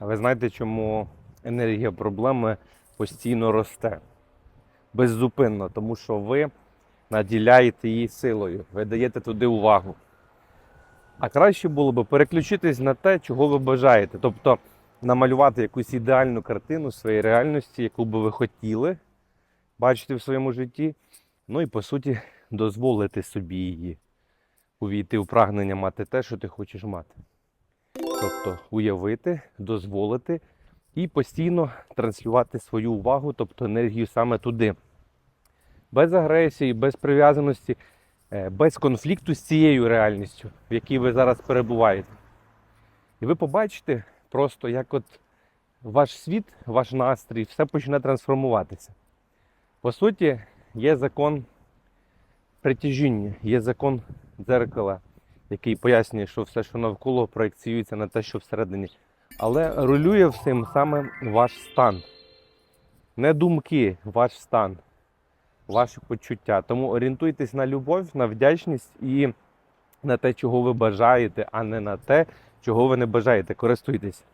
А ви знаєте, чому енергія проблеми постійно росте? Беззупинно, тому що ви наділяєте її силою, ви даєте туди увагу. А краще було б переключитись на те, чого ви бажаєте. Тобто намалювати якусь ідеальну картину своєї реальності, яку би ви хотіли бачити в своєму житті. Ну і по суті дозволити собі її увійти в прагнення мати те, що ти хочеш мати. Тобто уявити, дозволити і постійно транслювати свою увагу, тобто енергію саме туди. Без агресії, без прив'язаності, е, без конфлікту з цією реальністю, в якій ви зараз перебуваєте. І ви побачите просто, як от ваш світ, ваш настрій, все почне трансформуватися. По суті, є закон притяжіння, є закон дзеркала, який пояснює, що все, що навколо, проєкціюється на те, що всередині. Але рулює всім саме ваш стан. Не думки, ваш стан, ваші почуття. Тому орієнтуйтесь на любов, на вдячність і на те, чого ви бажаєте, а не на те, чого ви не бажаєте. Користуйтесь.